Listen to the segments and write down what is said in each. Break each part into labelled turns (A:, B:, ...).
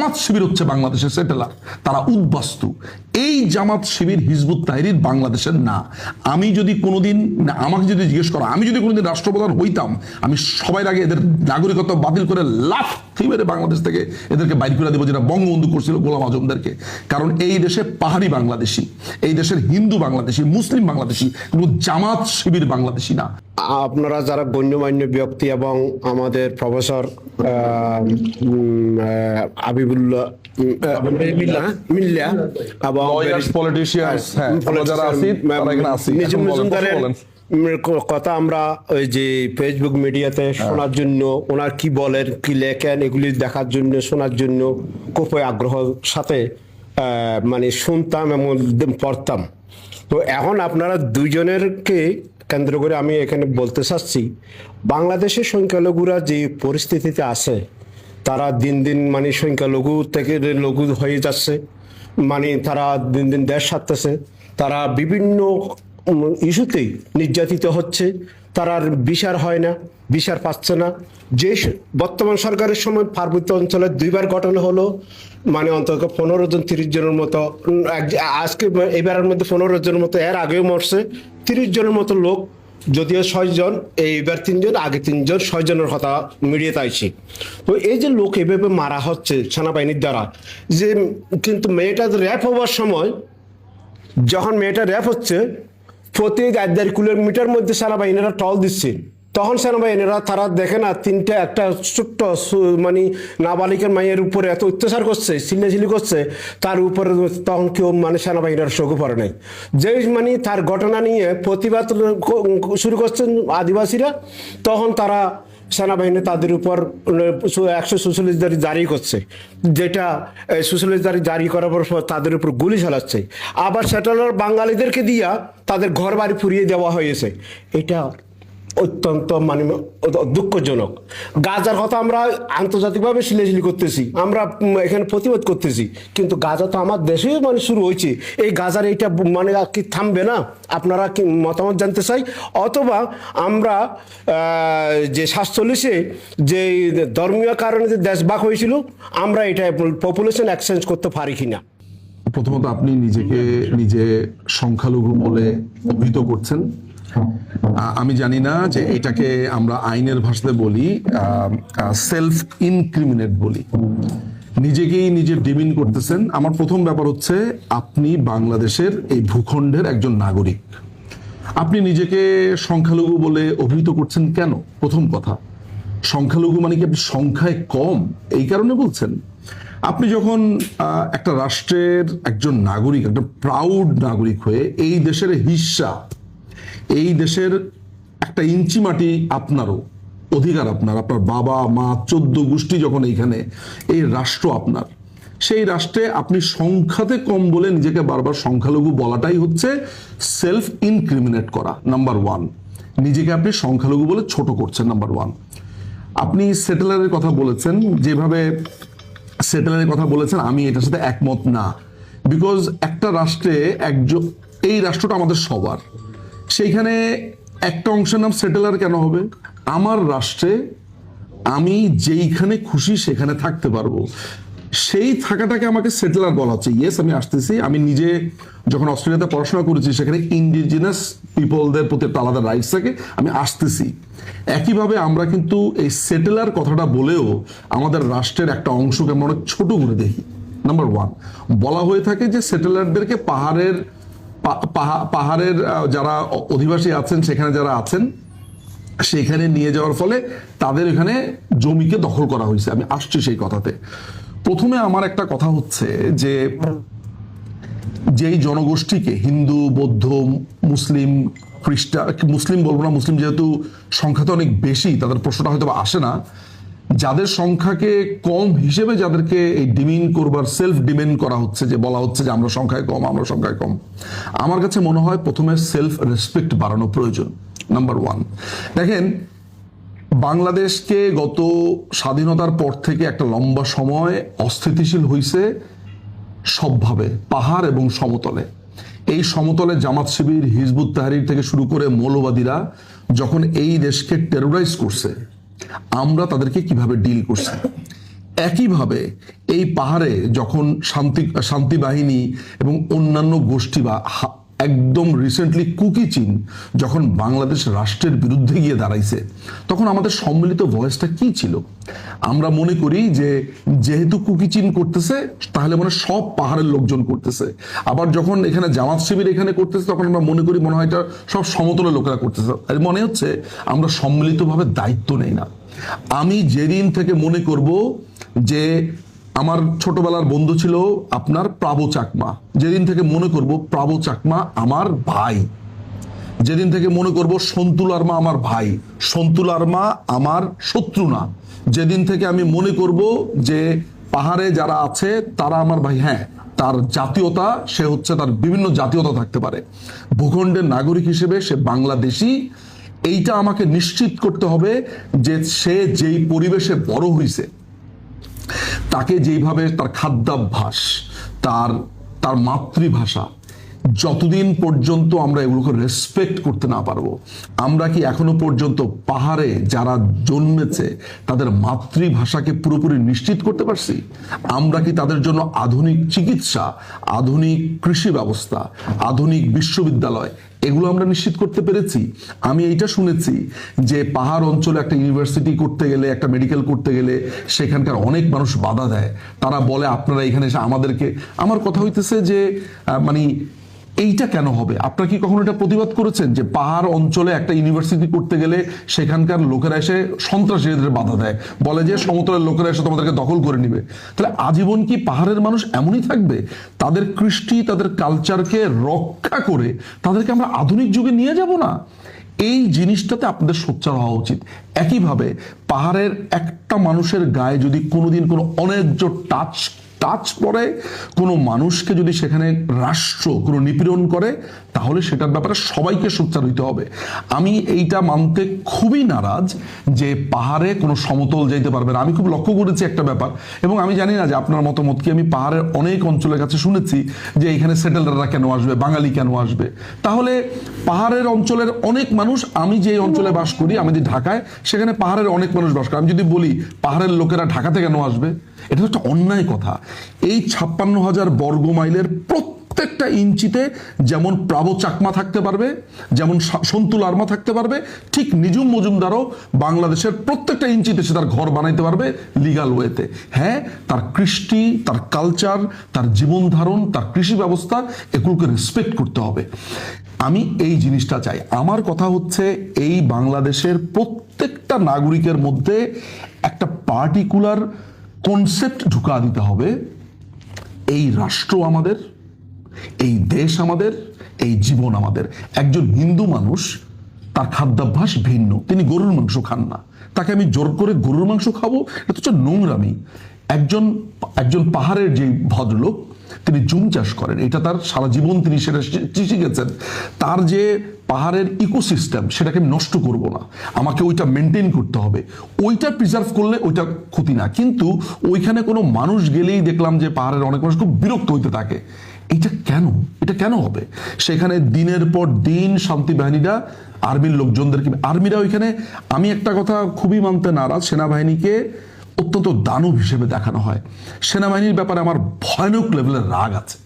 A: জামাত শিবির হচ্ছে বাংলাদেশের সেটেলার তারা উদ্বাস্তু। এই জামাত শিবির হিজবুত তাহরির বাংলাদেশের না। আমি যদি কোনোদিন আমাকে যদি জিজ্ঞেস করো আমি যদি কোনোদিন রাষ্ট্রপ্রধান হইতাম আমি সবাই আগে এদের নাগরিকত্ব বাতিল করে লাফ মেরে বাংলাদেশ থেকে এদেরকে বাইর করে দেবো যেটা বঙ্গবন্ধু করছিল গোলাম আজমদেরকে। কারণ এই দেশে পাহাড়ি বাংলাদেশি এই দেশের হিন্দু বাংলাদেশি মুসলিম বাংলাদেশি কিন্তু জামাত শিবির বাংলাদেশি না।
B: আপনারা যারা গণ্যমান্য ব্যক্তি এবং আমাদের প্রফেসর আহ, মিল্লা এবং
A: যারা আছি, আছি। কথা
B: আমরা ওই যে ফেসবুক মিডিয়াতে
A: হ্যাঁ।
B: শোনার জন্য ওনার কি বলেন কি লেখেন এগুলি দেখার জন্য শোনার জন্য খুবই আগ্রহ সাথে মানে শুনতাম এবং পড়তাম তো এখন আপনারা দুইজনেরকে কেন্দ্র করে আমি এখানে বলতে চাচ্ছি বাংলাদেশের সংখ্যালঘুরা যে পরিস্থিতিতে আছে তারা দিন দিন মানে সংখ্যালঘু থেকে লঘু হয়ে যাচ্ছে। মানে তারা দিন দিন দেশ ছাড়তেছে। তারা বিভিন্ন ইস্যুতেই নির্যাতিত হচ্ছে। তারা আর বিচার হয় না, বিচার পাচ্ছে না। যে বর্তমান সরকারের সময় পার্বত্য অঞ্চলে দুইবার ঘটনা হলো। মানে অন্তত পনেরো জন, তিরিশ জনের মতো আজকে এবারের মধ্যে পনেরো জনের মতো, এর আগেও মরছে। তিরিশ জনের মতো লোক যদিও ছয়জন এইবার তিনজন, আগে তিনজন, ছয়জনের কথা মিডিয়ে আইছি। তো এই যে লোক এভাবে মারা হচ্ছে সেনাবাহিনীর দ্বারা, যে কিন্তু মেয়েটা র্যাপ হওয়ার সময়, যখন মেয়েটা র্যাপ হচ্ছে, প্রতি এক দেড় কিলোমিটার মধ্যে সেনাবাহিনীরা টল দিচ্ছে। তখন সেনাবাহিনীরা তারা দেখে না, তিনটে, একটা ছোট্ট মানে নাবালিকের মায়ের উপরে এত অত্যাচার করছে চিল্লাচিল্লি করছে, তার উপরে তখন কেউ মানে সেনাবাহিনীরা চোখে পড়ে নাই। যে মানে তার ঘটনা নিয়ে প্রতিবাদ শুরু করছেন আদিবাসীরা, তখন তারা সেনাবাহিনী তাদের উপর একশো সুচল্লিশ দাঁড়ি জারি করছে, যেটা দাঁড়ি জারি করার পর তাদের উপর গুলি চালাচ্ছে। আবার সেটার বাঙালিদেরকে দিয়া তাদের ঘর বাড়ি ফুরিয়ে দেওয়া হয়েছে। এটা অত্যন্ত মানে দুঃখজনক। গাজার কথা আমরা আন্তর্জাতিকভাবে সিলেসিলি করতেছি, আমরা এখানে প্রতিবাদ করতেছি, কিন্তু গাজা তো আমার দেশেও মানে শুরু হয়েছে। এই গাজার এইটা মানে কি থামবে না? আপনারা কি মতামত জানতে চাই? অথবা আমরা যে সাতচল্লিশে যে ধর্মীয় কারণে যে দেশভাগ হয়েছিল, আমরা এটা পপুলেশন এক্সচেঞ্জ করতে পারি কিনা?
A: প্রথমত আপনি নিজেকে, নিজে সংখ্যালঘু বলে অভিহিত করছেন। আমি জানি না যে এটাকে আমরা আইনের ভাষাতে বলি সেলফ ইনক্রিমিনেট বলি। নিজেকেই নিজে ডিমিন করতেছেন। আমার প্রথম ব্যাপার হচ্ছে, আপনি বাংলাদেশের এই ভূখণ্ডের একজন নাগরিক। আপনি নিজেকে সংখ্যালঘু বলে অভিহিত করছেন কেন? প্রথম কথা। সংখ্যালঘু মানে কি আপনি সংখ্যায় কম? এই কারণে বলছেন। আপনি যখন একটা রাষ্ট্রের একজন নাগরিক, একটা প্রাউড নাগরিক হয়ে এই দেশের হিস্সা এই দেশের একটা ইঞ্চি মাটি আপনারও অধিকার আপনার। আপনার বাবা, মা, চোদ্দ গোষ্ঠী যখন এইখানে, এই রাষ্ট্র আপনার। সেই রাষ্ট্রে আপনি সংখ্যাতে কম বলে নিজেকে বারবার সংখ্যালঘু বলাটাই হচ্ছে সেলফ ইনক্রিমিনেট করা নাম্বার ওয়ান নিজেকে আপনি সংখ্যালঘু বলে ছোট করছেন নাম্বার ওয়ান আপনি সেটেলারের কথা বলেছেন, যেভাবে সেটেলারের কথা বলেছেন, আমি এটার সাথে একমত না। বিকজ একটা রাষ্ট্রে একজন, এই রাষ্ট্রটা আমাদের সবার। সেইখানে একটা অংশের নাম সেটেলার কেন হবে? আমার রাষ্ট্রে আমি যেইখানে খুশি সেখানে থাকতে পারব। সেই থাকাটাকে আমাকে সেটেলার বলা হচ্ছে। ইয়েস আমি আসতেছি। আমি নিজে যখন অস্ট্রেলিয়াতে পড়াশোনা করেছি, সেখানে ইন্ডিজিনাস পিপলদের প্রতি একটা আলাদা রাইটস থাকে। আমি আসতেছি। একইভাবে আমরা কিন্তু এই সেটেলার কথাটা বলেও আমাদের রাষ্ট্রের একটা অংশকে আমরা অনেক ছোট করে দেখি। নাম্বার ওয়ান বলা হয়ে থাকে যে সেটেলারদেরকে পাহাড়ের পাহাড়ের যারা অধিবাসী আছেন, সেখানে যারা আছেন, সেখানে নিয়ে যাওয়ার ফলে তাদের এখানে জমিকে দখল করা হয়েছে। আমি আসছি সেই কথাতে। প্রথমে আমার একটা কথা হচ্ছে যে, যেই জনগোষ্ঠীকে, হিন্দু, বৌদ্ধ, মুসলিম খ্রিস্টান মুসলিম বলব না, মুসলিম যেহেতু সংখ্যাতে অনেক বেশি, তাদের প্রশ্নটা হয়তো আসে না যাদের সংখ্যাকে কম হিসেবে যাদেরকে এই ডিমিন করবার সেলফ ডিমেন করা হচ্ছে, যে বলা হচ্ছে যে আমরা সংখ্যায় কম, আমরা সংখ্যায় কম। আমার কাছে মনে হয় প্রথমে সেলফ রেসপেক্ট বাড়ানো প্রয়োজন নাম্বার ওয়ান দেখেন, বাংলাদেশকে গত স্বাধীনতার পর থেকে একটা লম্বা সময় অস্থিতিশীল হইছে সবভাবে, পাহাড় এবং সমতলে। এই সমতলে জামাত শিবির, হিজবুত তাহারির থেকে শুরু করে মৌলবাদীরা যখন এই দেশকে টেরোরাইজ করছে আমরা তাদেরকে কীভাবে ডিল করছি? একইভাবে এই পাহাড়ে যখন শান্তি শান্তি বাহিনী এবং অন্যান্য গোষ্ঠী বা একদম রিসেন্টলি কুকি চীন যখন বাংলাদেশ রাষ্ট্রের বিরুদ্ধে গিয়ে দাঁড়াইছে, তখন আমাদের সম্মিলিত ভয়েসটা কি ছিল? আমরা মনে করি যে, যেহেতু কুকি চীন করতেছে, তাহলে মানে সব পাহাড়ের লোকজন করতেছে। আবার যখন এখানে জামাত শিবির এখানে করতেছে, তখন আমরা মনে করি মনে হয় এটা সব সমতলের লোকেরা করতেছে। মনে হচ্ছে আমরা সম্মিলিতভাবে দায়িত্ব নেই না। আমি যেদিন থেকে মনে করব যে আমার ছোটবেলার বন্ধু ছিল আপনার প্রাবো চাকমা। যেদিন থেকে মনে করব প্রাবো চাকমা আমার ভাই। যেদিন থেকে মনে করব সন্তুল আর্মা আমার ভাই। সন্তুল আর্মা আমার শত্রু না। যেদিন থেকে আমি মনে করব যে পাহাড়ে যারা আছে, তারা আমার ভাই। হ্যাঁ তার জাতীয়তা, সে হচ্ছে তার বিভিন্ন জাতীয়তা থাকতে পারে। ভূখণ্ডের নাগরিক হিসেবে সে বাংলাদেশি। এইটা আমাকে নিশ্চিত করতে হবে যে সে যেই পরিবেশে বড় হয়েছে তাকে যেইভাবে তার খাদ্যাভ্যাস, তার তার মাতৃভাষা যতদিন পর্যন্ত আমরা এগুলোকে রেসপেক্ট করতে না পারব, আমরা কি এখনও পর্যন্ত পাহাড়ে যারা জন্মেছে তাদের মাতৃভাষাকে পুরোপুরি নিশ্চিত করতে পারছি? আমরা কি তাদের জন্য আধুনিক চিকিৎসা, আধুনিক কৃষি ব্যবস্থা, আধুনিক বিশ্ববিদ্যালয় এগুলো আমরা নিশ্চিত করতে পেরেছি। আমি এইটা শুনেছি যে পাহাড় অঞ্চলে একটা ইউনিভার্সিটি করতে গেলে, একটা মেডিকেল করতে গেলে সেখানকার অনেক মানুষ বাধা দেয়। তারা বলে, আপনারা এখানে এসে আমাদেরকে আমার কথা হইতেছে যে মানে এইটা কেন হবে? আপনারা কি কখনো এটা প্রতিবাদ করেছেন যে পাহাড় অঞ্চলে একটা ইউনিভার্সিটি করতে গেলে সেখানকার লোকেরা এসে সন্ত্রাসীদের বাধা দেয়? বলে যে সমতলের লোকেরা এসে তোমাদেরকে দখল করে নিবে। তাহলে আজীবন কি পাহাড়ের মানুষ এমনই থাকবে? তাদের কৃষ্টি, তাদের কালচারকে রক্ষা করে তাদেরকে আমরা আধুনিক যুগে নিয়ে যাব না? এই জিনিসটাতে আপনাদের সোচ্চার হওয়া উচিত। একইভাবে পাহাড়ের একটা মানুষের গায়ে যদি কোনোদিন কোনো অন্যায্য টাচ টাচ পড়ে কোনো মানুষকে যদি সেখানে রাষ্ট্র, কোনো নিপীড়ন করে, তাহলে সেটার ব্যাপারে সবাইকে সোচ্চার হইতে হবে। আমি এইটা মানতে খুবই নারাজ যে পাহাড়ে কোনো সমতল যাইতে পারবে না। আমি খুব লক্ষ্য করেছি একটা ব্যাপার, এবং আমি জানি না যে আপনার মতামত কি। আমি পাহাড়ের অনেক অঞ্চলের কাছে শুনেছি যে এখানে সেটেলাররা কেন আসবে, বাঙালি কেন আসবে। তাহলে পাহাড়ের অঞ্চলের অনেক মানুষ, আমি যে অঞ্চলে বাস করি, আমি যে ঢাকায়, সেখানে পাহাড়ের অনেক মানুষ বাস করে। আমি যদি বলি, পাহাড়ের লোকেরা ঢাকাতে কেন আসবে? এটা একটা অন্যায় কথা। এই ছাপ্পান্ন হাজার বর্গ মাইলের প্রত্যেকটা ইঞ্চিতে যেমন প্রাব চাকমা থাকতে পারবে, যেমন সন্তুল আর্মা থাকতে পারবে, ঠিক নিজুম মজুমদারও বাংলাদেশের প্রত্যেকটা ইঞ্চিতে সে তার ঘর বানাইতে পারবে লিগাল ওয়েতে হ্যাঁ তার কৃষ্টি, তার কালচার তার জীবন ধারণ, তার কৃষি ব্যবস্থা এগুলোকে রেসপেক্ট করতে হবে। আমি এই জিনিসটা চাই। আমার কথা হচ্ছে এই বাংলাদেশের প্রত্যেকটা নাগরিকের মধ্যে একটা পার্টিকুলার কনসেপ্ট ঢুকা দিতে হবে। এই রাষ্ট্র আমাদের, এই দেশ আমাদের, এই জীবন আমাদের। একজন হিন্দু মানুষ, তার খাদ্যাভ্যাস ভিন্ন। তিনি গরুর মাংস খান না। তাকে আমি জোর করে গরুর মাংস খাব? এটা হচ্ছে নোংরামি। একজন একজন পাহাড়ের যে ভদ্রলোক, তিনি জুম চাষ করেন। এটা তার সারা জীবন তিনি সেটা শিখেছেন। তার যে পাহাড়ের ইকোসিস্টেম সেটাকে নষ্ট করব না। আমাকে ওইটা মেনটেন করতে হবে। ওইটা প্রিজার্ভ করলে ওইটা ক্ষতি না। কিন্তু ওইখানে কোনো মানুষ গেলেই দেখলাম যে পাহাড়ের অনেক মানুষ খুব বিরক্ত হইতে থাকে। এটা কেন? এটা কেন হবে? সেখানে দিনের পর দিন শান্তি বাহিনীরা, আর্মির লোকজনদেরকে, আর্মিরা ওইখানে, আমি একটা কথা খুবই মানতে নারাজ সেনাবাহিনীকে অত্যন্ত দানব হিসেবে দেখানো হয়। সেনাবাহিনীর ব্যাপারে আমার ভয়ানক লেভেলের রাগ আছে।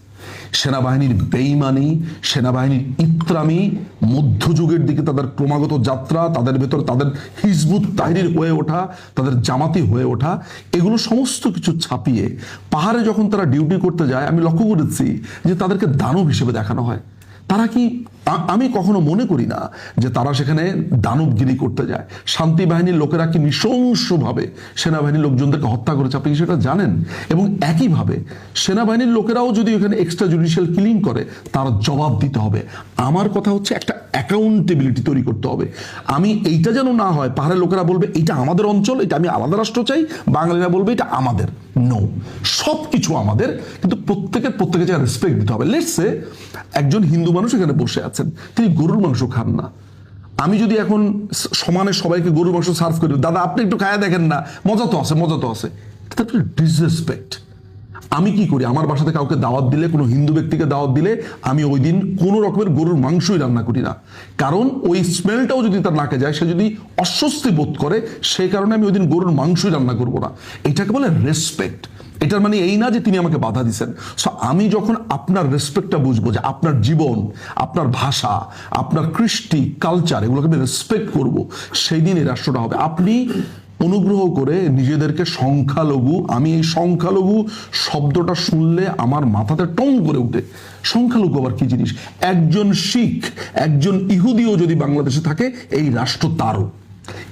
A: সেনাবাহিনীর বেইমানি, সেনাবাহিনীর ইত্রামি, মধ্যযুগের দিকে তাদের ক্রমাগত যাত্রা, তাদের ভেতর তাদের হিজবুত তাহির হয়ে ওঠা, তাদের জামাতি হয়ে ওঠা, এগুলো সমস্ত কিছু ছাপিয়ে পাহাড়ে যখন তারা ডিউটি করতে যায়, আমি লক্ষ্য করেছি যে তাদেরকে দানব হিসেবে দেখানো হয়। তারা কি আমি কখনো মনে করি না যে তারা সেখানে দানবগিরি করতে যায়। শান্তি বাহিনীর লোকেরা কি নৃশংসভাবে সেনাবাহিনীর লোকজনদেরকে হত্যা করেছে আপনি সেটা জানেন? এবং একইভাবে সেনাবাহিনীর লোকেরাও যদি ওখানে এক্সট্রা জুডিশিয়াল কিলিং করে, তার জবাব দিতে হবে। আমার কথা হচ্ছে একটা অ্যাকাউন্টেবিলিটি তৈরি করতে হবে। আমি এইটা যেন না হয়, পাহাড়ের লোকেরা বলবে এটা আমাদের অঞ্চল, এটা আমি আলাদা রাষ্ট্র চাই। বাঙালিরা বলবে, এটা আমাদের। নো সব কিছু আমাদের, কিন্তু প্রত্যেকের প্রত্যেকের জায়গায় রেসপেক্ট দিতে হবে। লেটসে একজন হিন্দু মানুষ এখানে বসে আছেন তিনি গরুর মাংস খান না। আমি যদি এখন সমানে সবাইকে গরুর মাংস সার্ভ করি, দাদা, আপনি একটু খায়া দেখেন না, মজা তো আছে, মজা তো আছে। ডিসরেসপেক্ট আমি কি করি? আমার বাসাতে কাউকে দাওয়াত দিলে, কোনো হিন্দু ব্যক্তিকে দাওয়াত দিলে, আমি ওই দিন কোনো রকমের গরুর মাংসই রান্না করি না। কারণ ওই স্মেলটাও যদি তার নাকে যায়, সে যদি অস্বস্তি বোধ করে সেই কারণে আমি ওই দিন গরুর মাংসই রান্না করব না। এটাকে বলে রেসপেক্ট এটার মানে এই না যে তিনি আমাকে বাধা দিচ্ছেন সো আমি যখন আপনার রেসপেক্টটা বুঝব যে আপনার জীবন, আপনার ভাষা, আপনার কৃষ্টি কালচার এগুলোকে আমি রেসপেক্ট করব, সেই দিন এই রাষ্ট্রটা হবে। আপনি অনুগ্রহ করে নিজেদেরকে সংখ্যালঘু, আমি এই সংখ্যালঘু শব্দটা শুনলে আমার মাথাতে টং করে উঠে সংখ্যালঘু আবার কি জিনিস? একজন শিখ, একজন ইহুদিও যদি বাংলাদেশে থাকে, এই রাষ্ট্র তারও।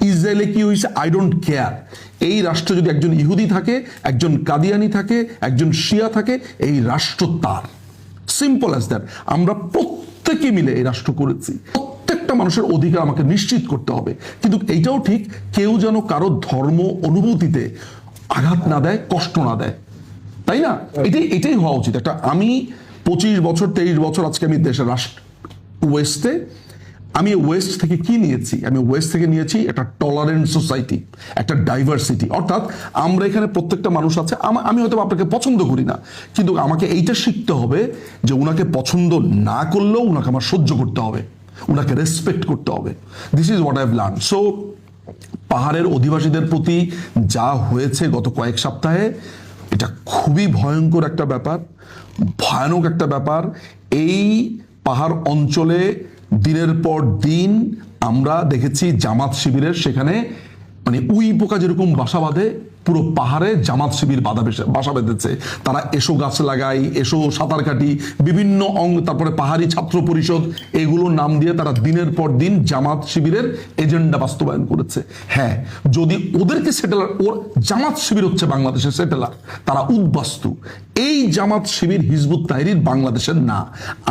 A: ইসরায়েলে কি হয়েছে আই ডোন্ট কেয়ার এই রাষ্ট্রে যদি একজন ইহুদি থাকে, একজন কাদিয়ানি থাকে, একজন শিয়া থাকে, এই রাষ্ট্র তার। সিম্পল অ্যাজ দ্যাট আমরা প্রত্যেকে মিলে এই রাষ্ট্র করেছি। প্রত্যেকটা মানুষের অধিকার আমাকে নিশ্চিত করতে হবে। কিন্তু এইটাও ঠিক, কেউ যেন কারও ধর্ম অনুভূতিতে আঘাত না দেয়, কষ্ট না দেয়। তাই না? এটাই এটাই হওয়া উচিত। একটা আমি পঁচিশ বছর, তেইশ বছর আজকে আমি দেশের রাষ্ট্র ওয়েস্টে আমি ওয়েস্ট থেকে কি নিয়েছি? আমি ওয়েস্ট থেকে নিয়েছি একটা টলারেন্ট সোসাইটি একটা ডাইভার্সিটি অর্থাৎ আমরা এখানে প্রত্যেকটা মানুষ আছে, আমা- হয়তো আপনাকে পছন্দ করি না, কিন্তু আমাকে এইটা শিখতে হবে যে ওনাকে পছন্দ না করলেও ওনাকে আমার সহ্য করতে হবে ওনাকে রেসপেক্ট করতে হবে। This is what I've learn so পাহাড়ের অধিবাসীদের প্রতি যা হয়েছে গত কয়েক সপ্তাহে, এটা খুবই ভয়ঙ্কর একটা ব্যাপার, ভয়ানক একটা ব্যাপার। এই পাহাড় অঞ্চলে দিনের পর দিন আমরা দেখেছি জামাত শিবিরের সেখানে মানে উই পোকা যেরকম বাসা বাঁধে পুরো পাহাড়ে জামাত শিবির বাধা বাসা বেঁধেছে। তারা এসো গাছ লাগাই এসো সাঁতার কাটি, বিভিন্ন অঙ্গ, তারপরে পাহাড়ি ছাত্র পরিষদ, এগুলোর নাম দিয়ে তারা দিনের পর দিন জামাত শিবিরের এজেন্ডা বাস্তবায়ন করেছে। হ্যাঁ যদি ওদেরকে সেটেলার ওর জামাত শিবির হচ্ছে বাংলাদেশের সেটেলার তারা উদ্বাস্তু। এই জামাত শিবির হিজবুত তাহরির বাংলাদেশের না।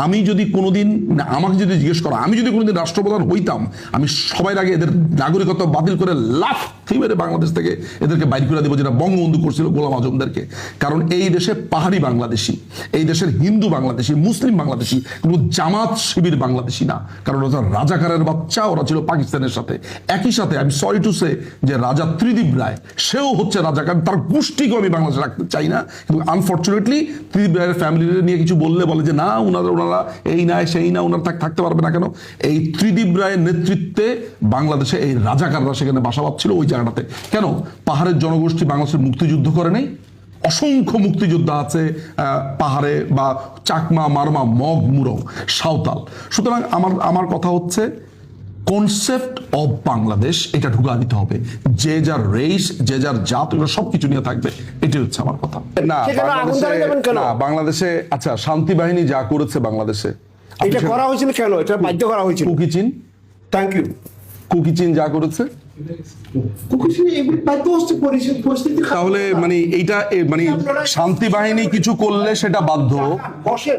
A: আমি যদি কোনোদিন আমাকে যদি জিজ্ঞেস করো, আমি যদি কোনোদিন রাষ্ট্রপ্রধান হইতাম, আমি সবাই আগে এদের নাগরিকত্ব বাতিল করে লাফ মেরে বাংলাদেশ থেকে এদেরকে বাইর করে দেবো যেটা বঙ্গবন্ধু করছিল গোলাম আজমদেরকে। কারণ এই দেশে পাহাড়ি বাংলাদেশি, এই দেশের হিন্দু বাংলাদেশি, মুসলিম বাংলাদেশি কিন্তু জামাত শিবির বাংলাদেশি না। কারণ ওরা রাজাকারের বাচ্চা, ওরা ছিল পাকিস্তানের সাথে। একই সাথে আমি সরি টু সে যে রাজা ত্রিদীপ রায়, সেও হচ্ছে রাজাকার তার গোষ্ঠীকেও আমি বাংলাদেশে রাখতে চাই না। কিন্তু আনফর্চুনেটলি ত্রিদীপ রায়ের ফ্যামিলি নিয়ে কিছু বললে বলে যে, না ওনারা ওনারা এই না, সেই না ওনারা থাক- থাকতে পারবে না কেন? এই ত্রিদীপ রায়ের নেতৃত্বে বাংলাদেশে এই রাজাকাররা সেখানে বাসা ছিল ওই জায়গাটাতে। কেন? পাহাড়ের জনগোষ্ঠী বাংলাদেশের মুক্তিযুদ্ধ করে নেই। অসংখ্য মুক্তিযোদ্ধা আছে পাহাড়ে বা চাকমা মারমা মগ মুরং সাঁওতাল। সুতরাং আমার আমার কথা হচ্ছে কনসেপ্ট অফ বাংলাদেশ এটা ঢুকা দিতে হবে। যে যার রেস যে যার জাত এগুলো সবকিছু নিয়ে থাকবে এটাই হচ্ছে আমার কথা। না বাংলাদেশে আচ্ছা শান্তি বাহিনী যা করেছে বাংলাদেশে।
B: এটা করা হয়েছিল কেন? এটা বাধ্য করা হয়েছিল?
A: কুকি চীন
B: থ্যাংক ইউ
A: কুকি চীন যা করেছে। তাহলে মানে এইটা মানে শান্তি বাহিনী কিছু করলে সেটা বাধ্য।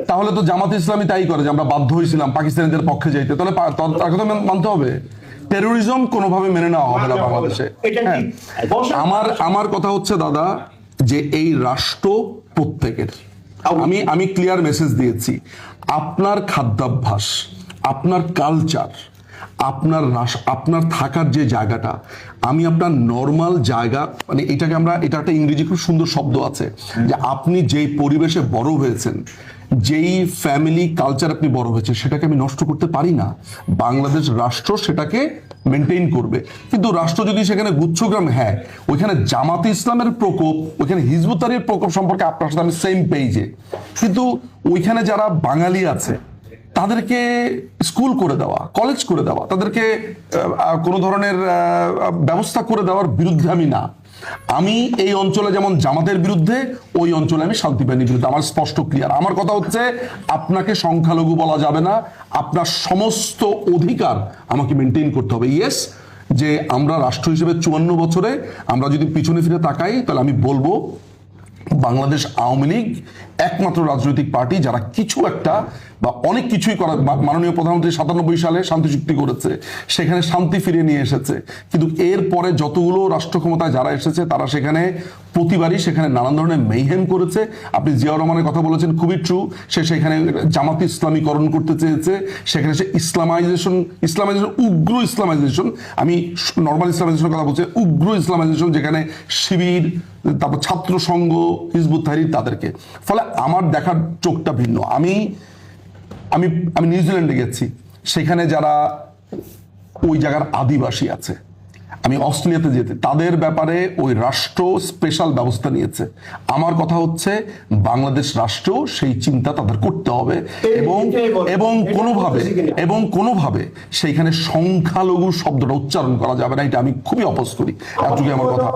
A: তাহলে তো জামাত ইসলামী তাই করে যে আমরা বাধ্য হয়েছিলাম পাকিস্তানিদের পক্ষে যাইতে। তাহলে কথা মেন- মানতে হবে। টেরোরিজম কোনোভাবে মেনে নেওয়া হবে না বাংলাদেশে। হ্যাঁ। আমার আমার কথা হচ্ছে দাদা যে এই রাষ্ট্র প্রত্যেকের। আমি আমি ক্লিয়ার মেসেজ দিয়েছি। আপনার খাদ্যাভ্যাস আপনার কালচার আপনার রাস- আপনার থাকার যে জায়গাটা আমি আপনার নর্মাল জায়গা মানে এটাকে আমরা এটা একটা ইংরেজি খুব সুন্দর শব্দ আছে যে আপনি যেই পরিবেশে বড় হয়েছেন যেই ফ্যামিলি কালচার আপনি বড় হয়েছে সেটাকে আমি নষ্ট করতে পারি না। বাংলাদেশ রাষ্ট্র সেটাকে মেনটেন করবে। কিন্তু রাষ্ট্র যদি সেখানে গুচ্ছগ্রাম হ্যাঁ ওইখানে জামাতে ইসলামের প্রকোপ ওইখানে হিজবুতারির প্রকোপ সম্পর্কে আপনার সাথে আমি সেম পেজে কিন্তু ওইখানে যারা বাঙালি আছে তাদেরকে স্কুল করে দেওয়া, কলেজ করে দেওয়া, তাদেরকে কোনো ধরনের ব্যবস্থা করে দেওয়ার বিরুদ্ধে আমি না। আমি এই অঞ্চলে যেমন জামাতের বিরুদ্ধে, ওই অঞ্চলে আমি শান্তি বাহিনীর বিরুদ্ধে আমার স্পষ্ট ক্লিয়ার। আমার কথা হচ্ছে, আপনাকে সংখ্যালঘু বলা যাবে না, আপনার সমস্ত অধিকার আমাকে মেনটেন করতে হবে। ইয়েস যে আমরা রাষ্ট্র হিসেবে চুয়ান্ন বছরে আমরা যদি পিছনে ফিরে তাকাই, তাহলে আমি বলব বাংলাদেশ আওয়ামী লীগ একমাত্র রাজনৈতিক পার্টি যারা কিছু একটা বা অনেক কিছুই করা মাননীয় প্রধানমন্ত্রী সাতানব্বই সালে শান্তি চুক্তি করেছে, সেখানে শান্তি ফিরিয়ে নিয়ে এসেছে। কিন্তু এরপরে যতগুলো রাষ্ট্র ক্ষমতায় যারা এসেছে, তারা সেখানে প্রতিবারই সেখানে নানান ধরনের মেইহেম করেছে। আপনি জিয়াউর রহমানের কথা বলেছেন, খুবই ট্রু সে সেখানে জামাত ইসলামীকরণ করতে চেয়েছে। সেখানে সে ইসলামাইজেশন ইসলামাইজেশন, উগ্র ইসলামাইজেশন, আমি নর্মাল ইসলামাইজেশনের কথা বলছি, উগ্র ইসলামাইজেশন যেখানে শিবির, তারপর ছাত্র সংঘ, হিজবুত তাদেরকে। ফলে আমার দেখার চোখটা ভিন্ন। আমি আমি আমি নিউজিল্যান্ডে গেছি। সেখানে যারা ওই জায়গার আদিবাসী আছে আমি অস্ট্রেলিয়াতে যেতে তাদের ব্যাপারে ওই রাষ্ট্র স্পেশাল ব্যবস্থা নিয়েছে। আমার কথা হচ্ছে বাংলাদেশ রাষ্ট্র সেই চিন্তা তাদের করতে হবে এবং এবং কোনোভাবে এবং কোনোভাবে সেইখানে সংখ্যালঘু শব্দটা উচ্চারণ করা যাবে না এটা আমি খুবই অপোজ করি। এতটুকু আমার কথা।